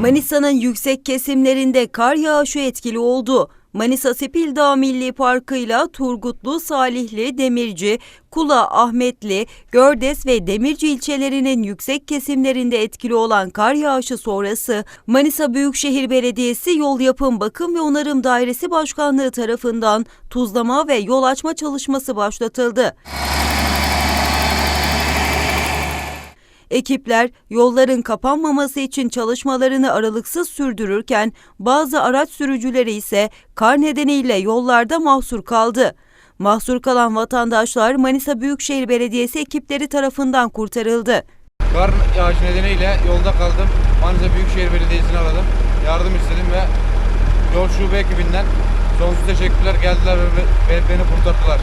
Manisa'nın yüksek kesimlerinde kar yağışı etkili oldu. Manisa Sepil Dağ Milli Parkı ile Turgutlu, Salihli, Demirci, Kula, Ahmetli, Gördes ve Demirci ilçelerinin yüksek kesimlerinde etkili olan kar yağışı sonrası Manisa Büyükşehir Belediyesi Yol Yapım Bakım ve Onarım Dairesi Başkanlığı tarafından tuzlama ve yol açma çalışması başlatıldı. Ekipler yolların kapanmaması için çalışmalarını aralıksız sürdürürken bazı araç sürücüleri ise kar nedeniyle yollarda mahsur kaldı. Mahsur kalan vatandaşlar Manisa Büyükşehir Belediyesi ekipleri tarafından kurtarıldı. Kar yağışı nedeniyle yolda kaldım. Manisa Büyükşehir Belediyesi'ni aradım. Yardım istedim ve yol şube ekibinden sonsuz teşekkürler geldiler ve beni kurtardılar.